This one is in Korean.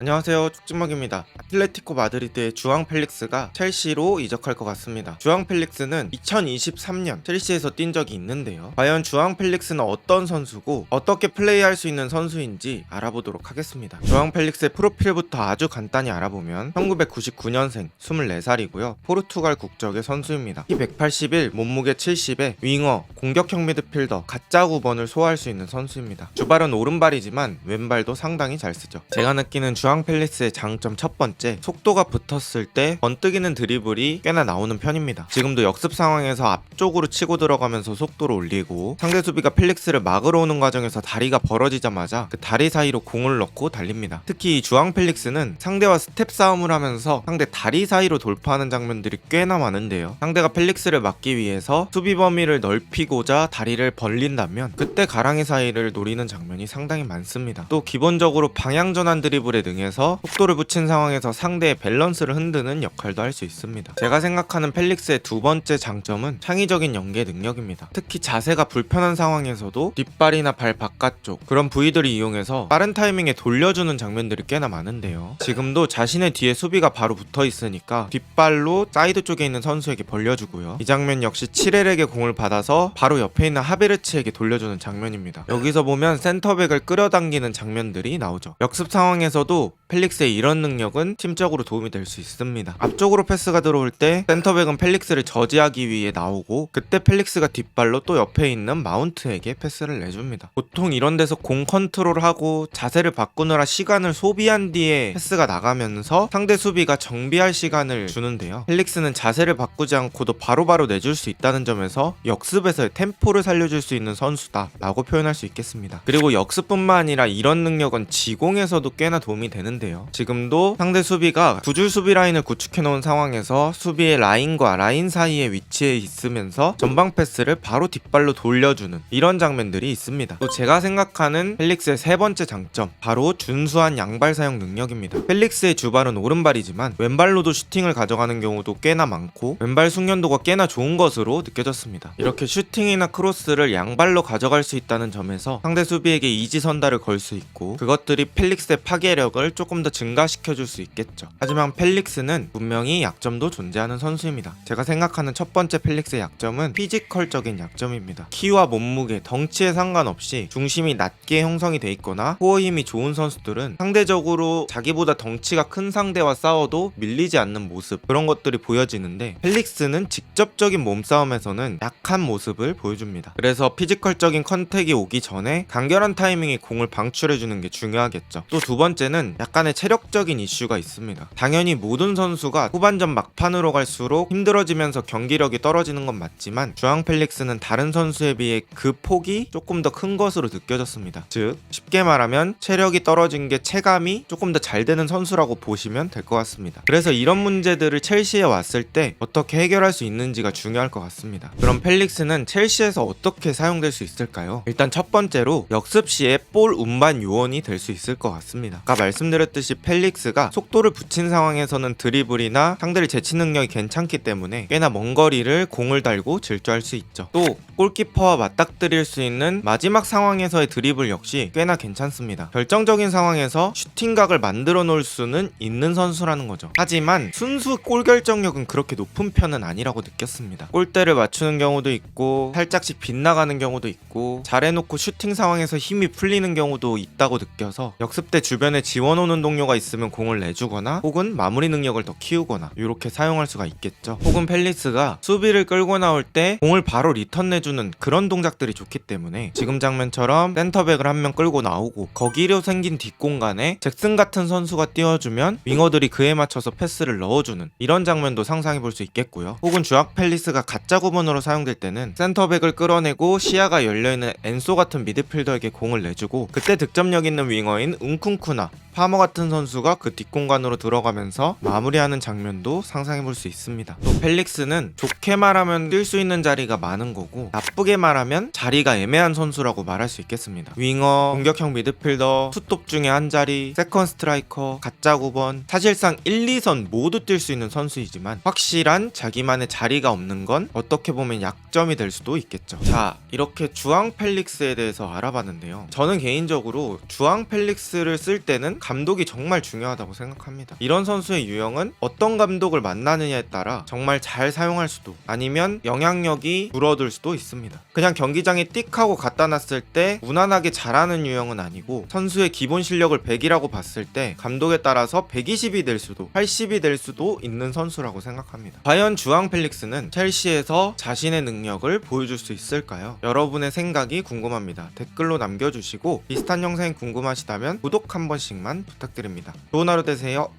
안녕하세요. 축진먹입니다. 아틀레티코 마드리드의 주앙 펠릭스가 첼시로 이적할 것 같습니다. 주앙 펠릭스는 2023년 첼시에서 뛴 적이 있는데요. 과연 주앙 펠릭스는 어떤 선수고 어떻게 플레이할 수 있는 선수인지 알아보도록 하겠습니다. 주앙 펠릭스의 프로필부터 아주 간단히 알아보면 1999년생 24살이고요. 포르투갈 국적의 선수입니다. 키 181, 몸무게 70에 윙어, 공격형 미드필더, 가짜 9번을 소화할 수 있는 선수입니다. 주발은 오른발이지만 왼발도 상당히 잘 쓰죠. 제가 느끼는 주앙 펠리스의 장점 첫 번째 속도가 붙었을 때 번뜩이는 드리블이 꽤나 나오는 편입니다. 지금도 역습 상황에서 앞쪽으로 치고 들어가면서 속도를 올리고 상대 수비가 펠릭스를 막으러 오는 과정에서 다리가 벌어지자마자 그 다리 사이로 공을 넣고 달립니다. 특히 이 주앙 펠릭스는 상대와 스텝 싸움을 하면서 상대 다리 사이로 돌파하는 장면들이 꽤나 많은데요. 상대가 펠릭스를 막기 위해서 수비 범위를 넓히고자 다리를 벌린다면 그때 가랑이 사이를 노리는 장면이 상당히 많습니다. 또 기본적으로 방향 전환 드리블에 능 해서 속도를 붙인 상황에서 상대의 밸런스를 흔드는 역할도 할 수 있습니다. 제가 생각하는 펠릭스의 두 번째 장점은 창의적인 연계 능력입니다. 특히 자세가 불편한 상황에서도 뒷발이나 발 바깥쪽 그런 부위들을 이용해서 빠른 타이밍에 돌려주는 장면들이 꽤나 많은데요. 지금도 자신의 뒤에 수비가 바로 붙어 있으니까 뒷발로 사이드 쪽에 있는 선수에게 벌려주고요. 이 장면 역시 치렐에게 공을 받아서 바로 옆에 있는 하베르츠에게 돌려주는 장면입니다. 여기서 보면 센터백을 끌어당기는 장면들이 나오죠. 역습 상황에서도 Valeu! 펠릭스의 이런 능력은 팀적으로 도움이 될 수 있습니다. 앞쪽으로 패스가 들어올 때 센터백은 펠릭스를 저지하기 위해 나오고 그때 펠릭스가 뒷발로 또 옆에 있는 마운트에게 패스를 내줍니다. 보통 이런 데서 공 컨트롤하고 자세를 바꾸느라 시간을 소비한 뒤에 패스가 나가면서 상대 수비가 정비할 시간을 주는데요. 펠릭스는 자세를 바꾸지 않고도 바로바로 내줄 수 있다는 점에서 역습에서의 템포를 살려줄 수 있는 선수다 라고 표현할 수 있겠습니다. 그리고 역습뿐만 아니라 이런 능력은 지공에서도 꽤나 도움이 되는데 요. 지금도 상대 수비가 두줄 수비 라인을 구축해 놓은 상황에서 수비의 라인과 라인 사이에 위치해 있으면서 전방 패스를 바로 뒷발로 돌려주는 이런 장면들이 있습니다. 또 제가 생각하는 펠릭스의 세 번째 장점 바로 준수한 양발 사용 능력입니다. 펠릭스의 주발은 오른발이지만 왼발로도 슈팅을 가져가는 경우도 꽤나 많고 왼발 숙련도가 꽤나 좋은 것으로 느껴졌습니다. 이렇게 슈팅이나 크로스를 양발로 가져갈 수 있다는 점에서 상대 수비에게 이지 선다를 걸 수 있고 그것들이 펠릭스의 파괴력을 조금 더 증가시켜 줄 수 있겠죠. 하지만 펠릭스는 분명히 약점도 존재하는 선수입니다. 제가 생각하는 첫 번째 펠릭스의 약점은 피지컬적인 약점입니다. 키와 몸무게, 덩치에 상관없이 중심이 낮게 형성이 돼 있거나 코어 힘이 좋은 선수들은 상대적으로 자기보다 덩치가 큰 상대와 싸워도 밀리지 않는 모습 그런 것들이 보여지는데 펠릭스는 직접적인 몸싸움에서는 약한 모습을 보여줍니다. 그래서 피지컬적인 컨택이 오기 전에 간결한 타이밍에 공을 방출해주는 게 중요하겠죠. 또 두 번째는 약 간의 체력적인 이슈가 있습니다. 당연히 모든 선수가 후반전 막판으로 갈수록 힘들어지면서 경기력이 떨어지는 건 맞지만 주앙 펠릭스는 다른 선수에 비해 그 폭이 조금 더 큰 것으로 느껴졌습니다. 즉 쉽게 말하면 체력이 떨어진 게 체감이 조금 더 잘 되는 선수라고 보시면 될 것 같습니다. 그래서 이런 문제들을 첼시에 왔을 때 어떻게 해결할 수 있는지가 중요할 것 같습니다. 그럼 펠릭스는 첼시에서 어떻게 사용될 수 있을까요? 일단 첫 번째로 역습 시에 볼 운반 요원이 될 수 있을 것 같습니다. 아까 말씀드렸 듯이 펠릭스가 속도를 붙인 상황에서는 드리블이나 상대를 제치 능력이 괜찮기 때문에 꽤나 먼 거리를 공을 달고 질주할 수 있죠. 또 골키퍼와 맞닥뜨릴 수 있는 마지막 상황에서의 드리블 역시 꽤나 괜찮습니다. 결정적인 상황에서 슈팅각을 만들어 놓을 수는 있는 선수라는 거죠. 하지만 순수 골 결정력은 그렇게 높은 편은 아니라고 느꼈습니다. 골대를 맞추는 경우도 있고 살짝씩 빗나가는 경우도 있고 잘해놓고 슈팅 상황에서 힘이 풀리는 경우도 있다고 느껴서 역습 때 주변에 지원 오는 동료가 있으면 공을 내주거나 혹은 마무리 능력을 더 키우거나 이렇게 사용할 수가 있겠죠. 혹은 펠리스가 수비를 끌고 나올 때 공을 바로 리턴 내주는 그런 동작들이 좋기 때문에 지금 장면처럼 센터백을 한 명 끌고 나오고 거기로 생긴 뒷공간에 잭슨 같은 선수가 띄워주면 윙어들이 그에 맞춰서 패스를 넣어주는 이런 장면도 상상해 볼 수 있겠고요. 혹은 주악 펠리스가 가짜 구번으로 사용될 때는 센터백을 끌어내고 시야가 열려있는 엔소 같은 미드필더에게 공을 내주고 그때 득점력 있는 윙어인 은쿵쿠나 파머 같은 선수가 그 뒷공간으로 들어가면서 마무리하는 장면도 상상해 볼 수 있습니다. 또 펠릭스는 좋게 말하면 뛸 수 있는 자리가 많은 거고 나쁘게 말하면 자리가 애매한 선수라고 말할 수 있겠습니다. 윙어, 공격형 미드필더, 투톱 중에 한 자리, 세컨 스트라이커, 가짜 9번 사실상 1, 2선 모두 뛸 수 있는 선수이지만 확실한 자기만의 자리가 없는 건 어떻게 보면 약점이 될 수도 있겠죠. 자, 이렇게 주앙 펠릭스에 대해서 알아봤는데요. 저는 개인적으로 주앙 펠릭스를 쓸 때는 감독이 감독이 정말 중요하다고 생각합니다. 이런 선수의 유형은 어떤 감독을 만나느냐에 따라 정말 잘 사용할 수도 아니면 영향력이 줄어들 수도 있습니다. 그냥 경기장에 띡 하고 갖다 놨을 때 무난하게 잘하는 유형은 아니고 선수의 기본 실력을 100이라고 봤을 때 감독에 따라서 120이 될 수도 80이 될 수도 있는 선수라고 생각합니다. 과연 주앙 펠릭스는 첼시에서 자신의 능력을 보여줄 수 있을까요? 여러분의 생각이 궁금합니다. 댓글로 남겨주시고 비슷한 영상이 궁금하시다면 구독 한 번씩만 부탁드립니다. 좋은 하루 되세요.